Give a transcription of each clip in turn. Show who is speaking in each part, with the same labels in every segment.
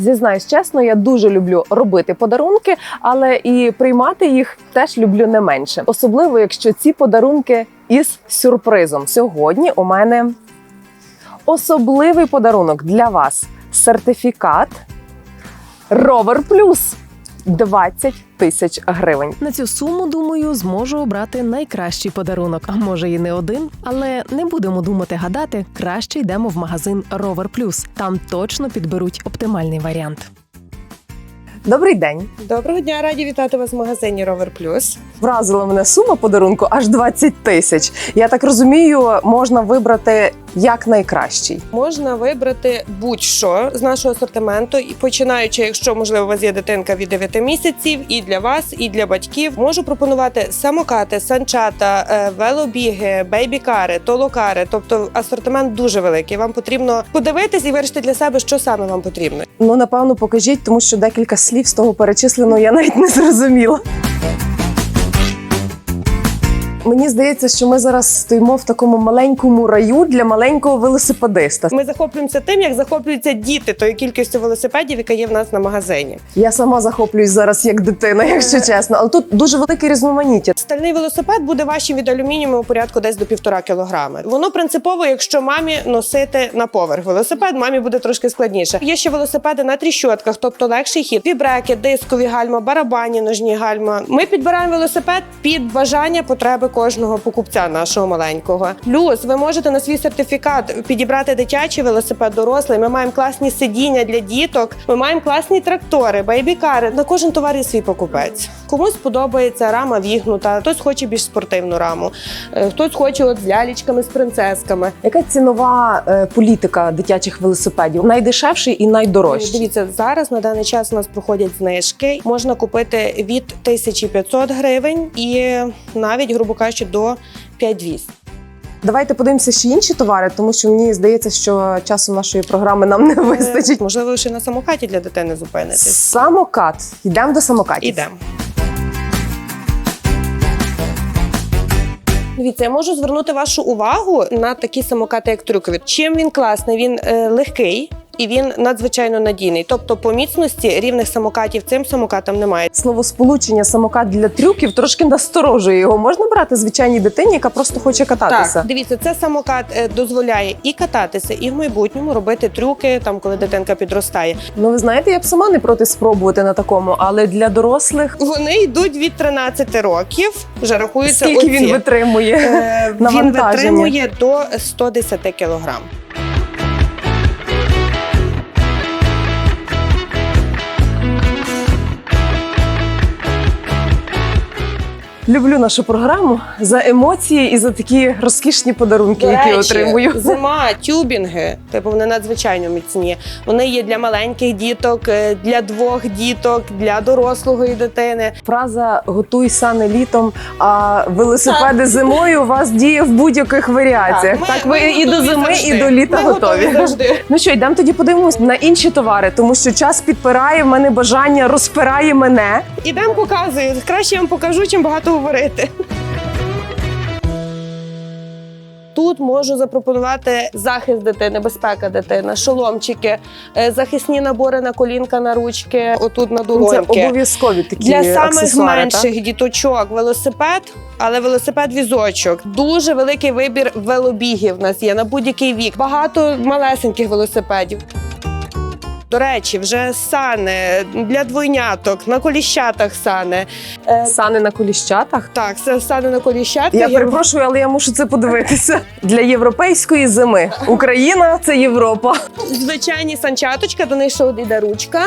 Speaker 1: Зізнаюсь чесно, я дуже люблю робити подарунки, але і приймати їх теж люблю не менше. Особливо, якщо ці подарунки із сюрпризом. Сьогодні у мене особливий подарунок для вас: сертифікат Rover Plus 20 тисяч гривень.
Speaker 2: На цю суму, думаю, зможу обрати найкращий подарунок. А може і не один, але не будемо думати гадати. Краще йдемо в магазин Rover Plus. Там точно підберуть оптимальний варіант.
Speaker 1: Добрий день.
Speaker 3: Доброго дня, раді вітати вас в магазині Rover Plus.
Speaker 1: Вразила мене сума подарунку аж 20 тисяч. Я так розумію, можна вибрати як найкращий.
Speaker 3: Можна вибрати будь-що з нашого асортименту, і починаючи, якщо можливо у вас є дитинка від 9 місяців, і для вас, і для батьків, можу пропонувати самокати, санчата, е, велобіги, бейбікари, толокари. Тобто асортимент дуже великий. Вам потрібно подивитись і вирішити для себе, що саме вам потрібно.
Speaker 1: Ну напевно, покажіть, тому що декілька слів з того перечисленого я навіть не зрозуміла. Мені здається, що ми зараз стоїмо в такому маленькому раю для маленького велосипедиста.
Speaker 3: Ми захоплюємося тим, як захоплюються діти тою кількістю велосипедів, яка є в нас на магазині.
Speaker 1: Я сама захоплююсь зараз як дитина, якщо чесно. Але тут дуже велике різноманіття.
Speaker 3: Стальний велосипед буде важчим від алюмініуму у порядку десь до півтора кілограми. Воно принципово, якщо мамі носити на поверх велосипед, мамі буде трошки складніше. Є ще велосипеди на тріщотках, тобто легший хід, вібреки, дискові гальма, барабані, ножні гальма. Ми підбираємо велосипед під бажання потреби кожного покупця нашого маленького. Плюс ви можете на свій сертифікат підібрати дитячий велосипед, дорослий. Ми маємо класні сидіння для діток. Ми маємо класні трактори, бейбікари. На кожен товар є свій покупець. Комусь подобається рама вігнута, хтось хоче більш спортивну раму, е, хтось хоче от з лялечками, з принцесками.
Speaker 1: Яка цінова е, політика дитячих велосипедів? Найдешевший і найдорожчий.
Speaker 3: Дивіться, зараз на даний час у нас проходять знижки. Можна купити від 1500 гривень і навіть, грубо кажучи, до 5200.
Speaker 1: Давайте подивимося ще інші товари, тому що мені здається, що часу нашої програми нам не вистачить.
Speaker 3: Можливо, ще на самокаті для дитини зупинитесь.
Speaker 1: Самокат. Йдемо до самокатів.
Speaker 3: Ідемо. Дивіться, я можу звернути вашу увагу на такі самокати, як трюкові. Чим він класний? Він е, легкий і він надзвичайно надійний. Тобто, по міцності рівних самокатів цим самокатам немає.
Speaker 1: Словосполучення самокат для трюків трошки насторожує його. Можна брати звичайній дитині, яка просто хоче кататися.
Speaker 3: Так, дивіться, це самокат е, дозволяє і кататися, і в майбутньому робити трюки, там коли дитинка підростає.
Speaker 1: Ну ви знаєте, я б сама не проти спробувати на такому, але для дорослих
Speaker 3: Вони йдуть від 13 років. Вже рахуються
Speaker 1: скільки
Speaker 3: оці.
Speaker 1: він витримує.
Speaker 3: Е, Він витримує до 110 кілограм.
Speaker 1: Люблю нашу програму за емоції і за такі розкішні подарунки,
Speaker 3: До
Speaker 1: які
Speaker 3: речі,
Speaker 1: отримую.
Speaker 3: Зима, тюбінги, типу вони надзвичайно міцні. Вони є для маленьких діток, е, для двох діток, для дорослої дитини.
Speaker 1: Фраза готуй сани літом, а велосипеди зимою у вас діє в будь-яких варіаціях.
Speaker 3: ми-
Speaker 1: Так,
Speaker 3: ми
Speaker 1: ви і до зими,
Speaker 3: завжди.
Speaker 1: і до літа
Speaker 3: Ми
Speaker 1: готові.
Speaker 3: завжди.
Speaker 1: Ну що, йдемо тоді подивимось на інші товари, тому що час підпирає в мене бажання, розпирає мене.
Speaker 3: Ідемо показую. Краще я вам покажу, чим багато говорити. Тут можу запропонувати захист дитини, безпека дитини, шоломчики, е, захисні набори на колінка, на ручки, отут на
Speaker 1: Це обов'язкові такі
Speaker 3: Для самих менших діточок велосипед, але велосипед-візочок. Дуже великий вибір велобігів в нас є на будь-який вік. Багато малесеньких велосипедів. До речі, вже сани для двойняток, на коліщатах сани. Е,
Speaker 1: Сани на коліщатах.
Speaker 3: так, це сани на коліщатках.
Speaker 1: Я перепрошую, але я мушу це подивитися. Для європейської зими Україна це Європа.
Speaker 3: Звичайні санчаточка, до них ще іде ручка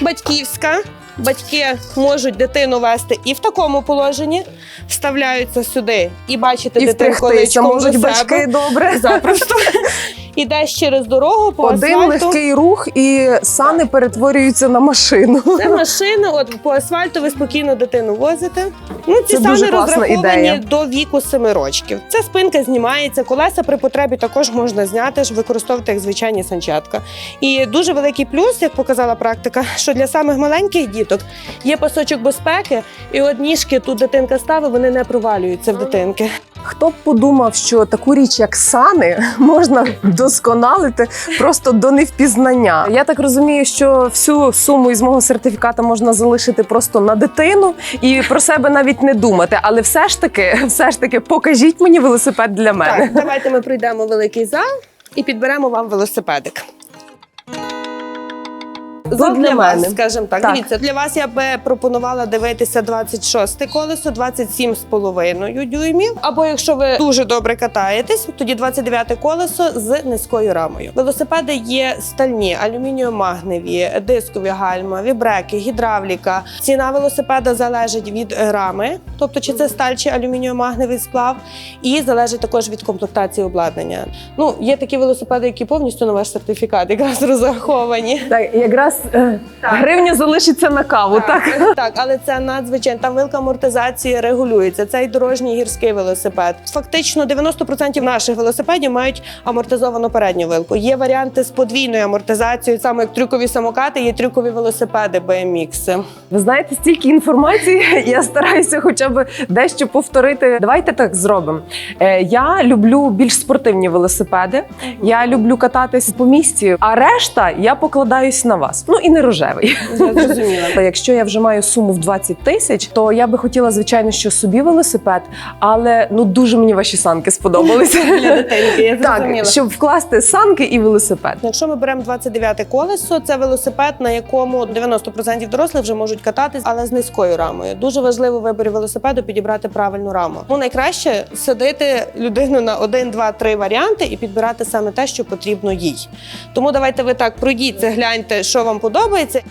Speaker 3: батьківська. Батьки можуть дитину вести і в такому положенні, вставляються сюди і бачите
Speaker 1: І
Speaker 3: дитинку
Speaker 1: втрихтися
Speaker 3: личком
Speaker 1: можуть
Speaker 3: до
Speaker 1: батьки добре.
Speaker 3: Запросто. Ідеш через дорогу по
Speaker 1: Один
Speaker 3: асфальту.
Speaker 1: легкий рух, і сани перетворюються на машину.
Speaker 3: Це машина, от по асфальту ви спокійно дитину возите. Ну, ці
Speaker 1: Це дуже
Speaker 3: сани
Speaker 1: класна
Speaker 3: розраховані
Speaker 1: ідея.
Speaker 3: до віку 7 років. Ця спинка знімається, колеса при потребі також можна зняти, ж використовувати як звичайні санчатка. І дуже великий плюс, як показала практика, що для самих маленьких діток є пасочок безпеки, і от ніжки тут дитинка ставить, вони не провалюються в дитинки.
Speaker 1: Хто б подумав, що таку річ, як сани, можна досконалити просто до невпізнання. Я так розумію, що всю суму із мого сертифіката можна залишити просто на дитину і про себе навіть не думати. Але все ж таки, все ж таки, покажіть мені велосипед для мене.
Speaker 3: Так, давайте ми пройдемо великий зал і підберемо вам велосипедик.
Speaker 1: Для мене.
Speaker 3: скажімо так.
Speaker 1: Так.
Speaker 3: Дивіться, для вас я би пропонувала дивитися 26 колесо, 27,5 дюймів. Або якщо ви дуже добре катаєтесь, тоді 29 колесо з низькою рамою. Велосипеди є стальні, алюмінієво-магневі, дискові гальма, вібреки, гідравліка. Ціна велосипеда залежить від рами, тобто чи це сталь чи алюмінієво-магневий сплав, і залежить також від комплектації обладнання. Ну, є такі велосипеди, які повністю на ваш сертифікат якраз розраховані.
Speaker 1: Так, якраз гривня залишиться на каву. Так,
Speaker 3: так, але це надзвичайно там вилка амортизації регулюється. Це й дорожній гірський велосипед. Фактично 90% наших велосипедів мають амортизовану передню вилку. Є варіанти з подвійною амортизацією, саме як трюкові самокати, є трюкові велосипеди BMX.
Speaker 1: Ви знаєте, стільки інформації, я стараюся хоча б дещо повторити. Давайте так зробимо. Е, я люблю більш спортивні велосипеди. Я люблю кататись по місті, а решта я покладаюсь на вас. Ну і не рожевий.
Speaker 3: Я зрозуміла.
Speaker 1: Якщо я вже маю суму в 20 тисяч, то я би хотіла, звичайно, що собі велосипед, але ну дуже мені ваші санки сподобалися.
Speaker 3: Для дитинки, я
Speaker 1: Так,
Speaker 3: зрозуміла.
Speaker 1: щоб вкласти санки і велосипед.
Speaker 3: Якщо ми беремо 29 колесо, це велосипед, на якому 90% дорослих вже можуть кататись, але з низькою рамою. Дуже важливо в виборі велосипеду підібрати правильну раму. Ну найкраще садити людину на один, два, три варіанти і підбирати саме те, що потрібно їй. Тому давайте ви так пройдіться, гляньте, що вам подобається.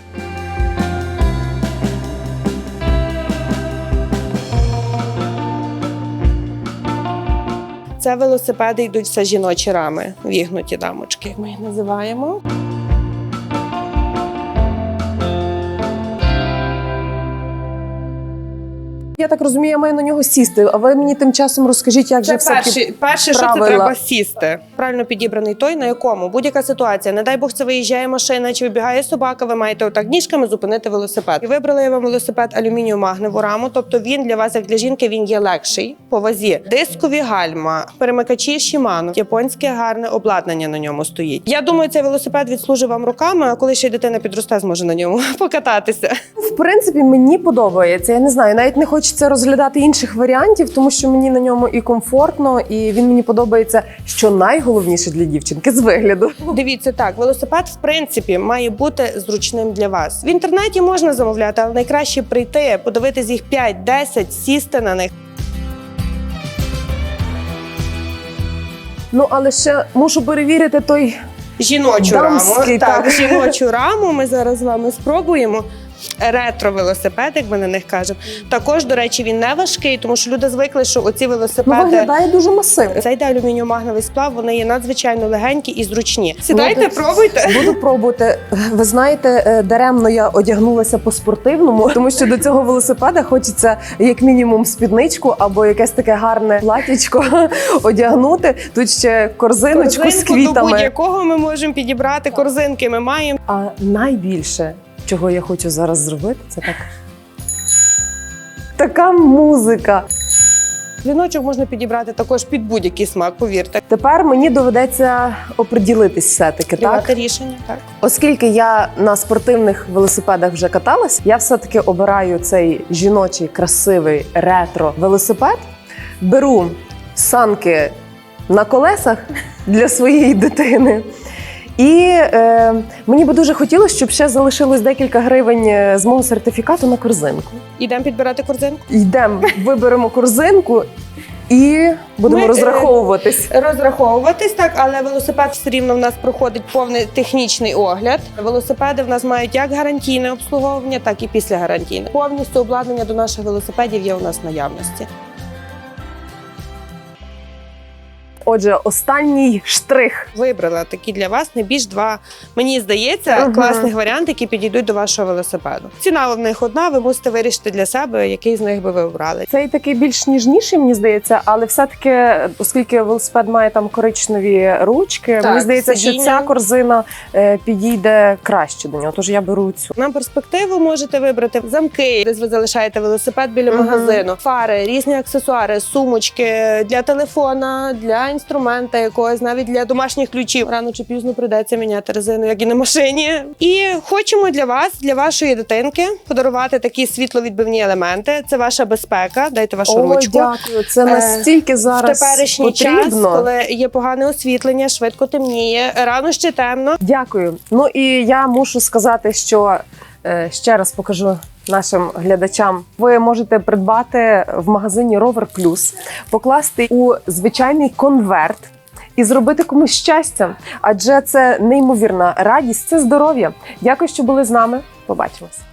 Speaker 3: Це велосипеди йдуть все жіночі рами, вігнуті дамочки, як ми їх називаємо.
Speaker 1: Я так розумію, я маю на нього сісти. А ви мені тим часом розкажіть, як же
Speaker 3: Це
Speaker 1: все
Speaker 3: перше, перше, що це треба сісти. Правильно підібраний той, на якому будь-яка ситуація. Не дай Бог, це виїжджає машина чи вибігає собака. Ви маєте отак ніжками зупинити велосипед. І вибрали я вам велосипед алюмінію магневу раму. Тобто він для вас, як для жінки, він є легший по вазі. Дискові гальма, перемикачі Shimano, японське гарне обладнання на ньому стоїть. Я думаю, цей велосипед відслужить вам роками. А коли ще й дитина підросте, зможе на ньому покататися.
Speaker 1: В принципі, мені подобається. Я не знаю, навіть не хочеться розглядати інших варіантів, тому що мені на ньому і комфортно, і він мені подобається, що найголовніше для дівчинки з вигляду.
Speaker 3: Дивіться так, велосипед в принципі має бути зручним для вас. В інтернеті можна замовляти, але найкраще прийти, подивитись їх 5-10, сісти на них.
Speaker 1: Ну але ще мушу перевірити той.
Speaker 3: Жіночу
Speaker 1: Дамський,
Speaker 3: раму. Так,
Speaker 1: так.
Speaker 3: жіночу раму ми зараз з вами спробуємо. Ретро-велосипед, як ми на них кажемо. Також, до речі, він не важкий, тому що люди звикли, що оці
Speaker 1: Ну,
Speaker 3: велосипеди.
Speaker 1: виглядає дуже масивно.
Speaker 3: Це йде алюмінієво-магневий сплав, вони є надзвичайно легенькі і зручні. Сідайте,
Speaker 1: Ну, так.
Speaker 3: пробуйте.
Speaker 1: Буду пробувати. Ви знаєте, е, даремно я одягнулася по спортивному, тому що до цього велосипеда хочеться як мінімум спідничку або якесь таке гарне платічко одягнути. Тут ще корзиночку з
Speaker 3: Корзинку до будь-якого ми можемо підібрати корзинки. Ми маємо.
Speaker 1: А найбільше, чого я хочу зараз зробити, це так. Така музика.
Speaker 3: Віночок можна підібрати також під будь-який смак, повірте.
Speaker 1: Тепер мені доведеться оприділитись все-таки, так?
Speaker 3: Приймати рішення, так.
Speaker 1: Оскільки я на спортивних велосипедах вже каталась, я все-таки обираю цей жіночий красивий ретро велосипед. Беру санки на колесах для своєї дитини. І е, мені би дуже хотілося, щоб ще залишилось декілька гривень е, з мого сертифікату на корзинку.
Speaker 3: Ідемо підбирати корзинку.
Speaker 1: Йдемо, виберемо корзинку і будемо
Speaker 3: Ми, е,
Speaker 1: розраховуватись.
Speaker 3: Розраховуватись так, але велосипед все рівно в нас проходить повний технічний огляд. Велосипеди в нас мають як гарантійне обслуговування, так і післягарантійне. Повністю обладнання до наших велосипедів є у нас в наявності.
Speaker 1: Отже, останній штрих.
Speaker 3: Вибрала такі для вас найбільш два, мені здається,
Speaker 1: Мгм.
Speaker 3: класних варіанти, які підійдуть до вашого велосипеду. Ціна в них одна, ви мусите вирішити для себе, який з них би ви обрали.
Speaker 1: Цей такий більш ніжніший, мені здається, але все-таки, оскільки велосипед має там коричневі ручки,
Speaker 3: Так,
Speaker 1: мені здається, що ця корзина е, підійде краще до нього. Тож я беру цю.
Speaker 3: На перспективу можете вибрати замки, десь ви залишаєте велосипед біля
Speaker 1: Мгм.
Speaker 3: магазину, фари, різні аксесуари, сумочки для телефона, для інструмента якогось, навіть для домашніх ключів. Рано чи пізно прийдеться міняти резину, як і на машині. І хочемо для вас, для вашої дитинки, подарувати такі світловідбивні елементи. Це ваша безпека. Дайте вашу
Speaker 1: О,
Speaker 3: ручку.
Speaker 1: дякую. Це
Speaker 3: Е,
Speaker 1: настільки зараз
Speaker 3: в теперішній
Speaker 1: потрібно.
Speaker 3: час, коли є погане освітлення, швидко темніє, рано ще темно.
Speaker 1: Дякую. Ну і я мушу сказати, що е, ще раз покажу нашим глядачам. Ви можете придбати в магазині Rover Plus, покласти у звичайний конверт. І зробити комусь щастя, адже це неймовірна радість, це здоров'я. Дякую, що були з нами. Побачимось.